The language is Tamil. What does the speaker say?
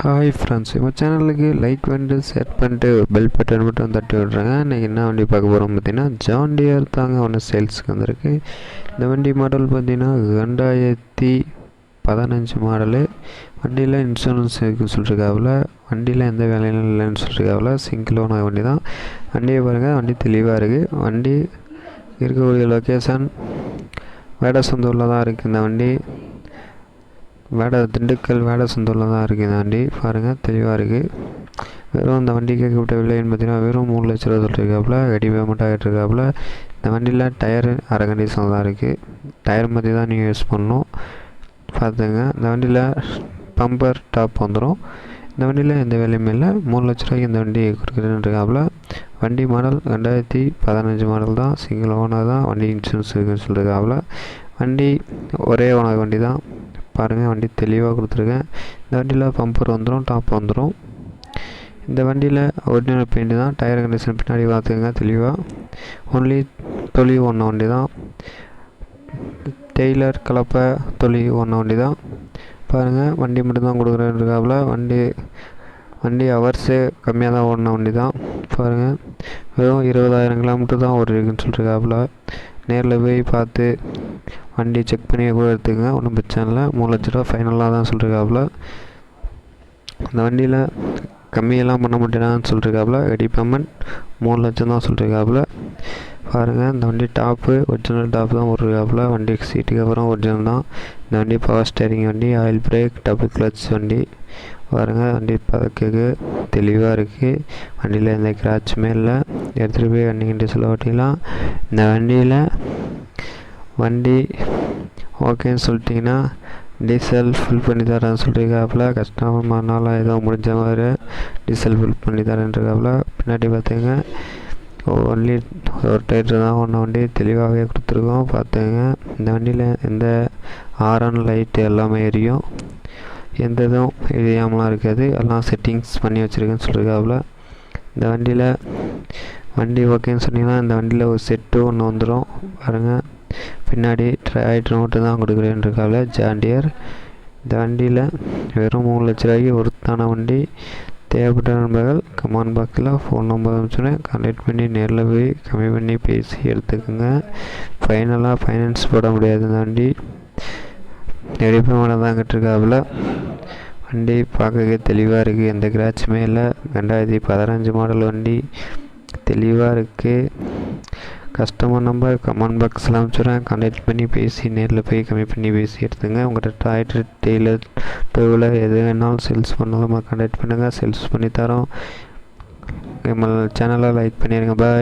ஹாய் ஃப்ரெண்ட்ஸ் நம்ம சேனலுக்கு லைக் பண்ணிட்டு ஷேர் பண்ணிட்டு பெல் பட்டன் மட்டும் தட்டி விட்றாங்க. இன்றைக்கி என்ன வண்டி பார்க்க போகிறோம் பார்த்தீங்கன்னா ஜாண்டியர் தாங்க ஒன்று சேல்ஸுக்கு வந்திருக்கு. இந்த வண்டி மாடல் பார்த்தீங்கன்னா ரெண்டாயிரத்தி பதினஞ்சு மாடலு வண்டியில் இன்சூரன்ஸ் இருக்குன்னு சொல்லிருக்காவில் வண்டியில் எந்த வேலையும் இல்லைன்னு சொல்லிருக்காவில் சிங்கிள் ஓன வண்டி தான். வண்டியை பாருங்கள் வண்டி தெளிவாக இருக்குது வண்டி இருக்கக்கூடிய லொக்கேஷன் வேடசந்தூரில் தான் இருக்குது இந்த வண்டி. வேட திண்டுக்கல் வேடசந்தூரில் தான் இருக்குது இந்த வண்டி பாருங்கள் தெளிவாக இருக்குது வெறும் இந்த வண்டி கேட்கப்பட்ட விலைன்னு பார்த்தீங்கன்னா வெறும் மூணு லட்ச ரூபா சொல்லியிருக்காப்புல ரெடி பேமெண்ட் ஆகிட்டு இருக்காப்புல இந்த வண்டியில் டயரு அரை கண்டிஷனில் தான் இருக்குது டயர் மாதிரி தான் நீங்கள் யூஸ் பண்ணணும். பார்த்துங்க இந்த வண்டியில் பம்பர் டாப் வந்துடும் இந்த வண்டியில் எந்த வேலையுமே இல்லை. மூணு லட்ச ரூபாய்க்கு இந்த வண்டி கொடுக்குறேன்னு இருக்காப்புல. வண்டி மாடல் ரெண்டாயிரத்தி பதினஞ்சு மாடல் தான். சிங்கிள் ஓனர் தான். வண்டி இன்சூரன்ஸ் இருக்குன்னு சொல்லியிருக்காப்புல வண்டி ஒரே ஓனர் வண்டி தான். பாருங்கள் வண்டி தெளிவாக கொடுத்துருக்கேன். இந்த வண்டியில் பம்பர் வந்துடும் டாப் வந்துடும் இந்த வண்டியில் ஒரிஜினல் பெயிண்ட் தான். டயர் கண்டிஷன் பின்னாடி பார்த்துக்கங்க தெளிவாக ஒன்லி தொழில் ஒன்று வண்டி தான். டெய்லர் கலப்பை தொழில் ஒன்று வண்டி தான். பாருங்கள் வண்டி மட்டும்தான் கொடுக்குறேன்ருக்காப்புல. வண்டி வண்டி ஹவர்ஸு கம்மியாக தான் ஓடின வண்டி தான். பாருங்கள் வெறும் இருபதாயிரம் கிலோமீட்டர் தான் ஓடிருக்குன்னு சொல்லியிருக்காப்புல நேரில் போய் பார்த்து வண்டி செக் பண்ணி கூட எடுத்துக்கங்க. ஒன்றும் பிரச்சனை இல்லை. மூணு லட்ச ரூபா ஃபைனலாக தான் சொல்லியிருக்காப்புல அந்த வண்டியில் கம்மியெல்லாம் பண்ண மாட்டேனான்னு சொல்லியிருக்காப்புல ரெடி பேமெண்ட் மூணு லட்சம் தான் சொல்லியிருக்காப்புல பாருங்கள் இந்த வண்டி டாப்பு ஒரிஜினல் டாப் தான் போட்டிருக்காப்புல வண்டி சீட்டுக்கு அப்புறம் ஒரிஜினல் தான். இந்த வண்டி பவர் ஸ்டேரிங் வண்டி ஆயில் பிரேக் டபுள் கிளச் வண்டி. பாருங்கள் வண்டி பார்க்கறதுக்கு தெளிவாக இருக்குது வண்டியில் எந்த கிராச்சுமே இல்லை. எடுத்துகிட்டு போய் வண்டி சொல்ல ஓட்டிங்களா இந்த வண்டியில் வண்டி ஓகேன்னு சொல்லிட்டிங்கன்னா டீசல் ஃபில் பண்ணி தரேன்னு சொல்லியிருக்காப்புல கஷ்டமானால ஏதோ முடிஞ்ச மாதிரி டீசல் ஃபில் பண்ணி தரேன்ருக்காப்புல பின்னாடி பார்த்துங்க ஒன்லி ஒரு டைட்டர் தான். ஒன்று வண்டி தெளிவாகவே கொடுத்துருக்கோம். பார்த்துங்க இந்த வண்டியில் எந்த ஆரன் லைட்டு எல்லாமே எரியும். எந்த இதுவும் எரியாமலாம் இருக்காது. எல்லாம் செட்டிங்ஸ் பண்ணி வச்சுருக்கேன்னு சொல்லியிருக்காப்புல இந்த வண்டியில் வண்டி ஓகேன்னு சொன்னீங்கன்னா இந்த வண்டியில் ஒரு செட்டு ஒன்று வந்துடும் பாருங்கள் பின்னாடி ட்ராய்ட் மட்டும் தான் கொடுக்குறேன்ருக்காப்புல ஜாண்டியர் இந்த வண்டியில் வெறும் மூணு லட்ச ரூபாய்க்கு ஒருத்தான வண்டி. தேவைப்பட்ட நண்பர்கள் கமான் பாக்ஸில் ஃபோன் நம்பர் அனுப்பிச்சுனேன் கான்டாக்ட் பண்ணி நேரில் போய் கம்மி பண்ணி பேசி எடுத்துக்கோங்க. ஃபைனலாக ஃபைனான்ஸ் போட முடியாது இந்த வண்டி. மேலே தான் கட்டிருக்காப்புல வண்டி பார்க்கவே தெளிவாக இருக்குது எந்த கிராச்சுமே இல்லை. ரெண்டாயிரத்தி பதினஞ்சு மாடல் வண்டி. தெளிவாக இருக்குது கஸ்டமர் நம்பர் கமெண்ட் பாக்ஸில் அனுப்பிச்சுறேன் கான்டாக்ட் பண்ணி பேசி நேரில் போய் கம்மி பண்ணி பேசி எடுத்துங்க. உங்கள்கிட்ட டாய்ட்டு டெய்லர் டூவீலர் எது வேணாலும் சேல்ஸ் பண்ணாலும் கான்டாக்ட் பண்ணுங்கள் சேல்ஸ் பண்ணி தரோம். நம்ம சேனலை லைக் பண்ணிடுங்க பாய்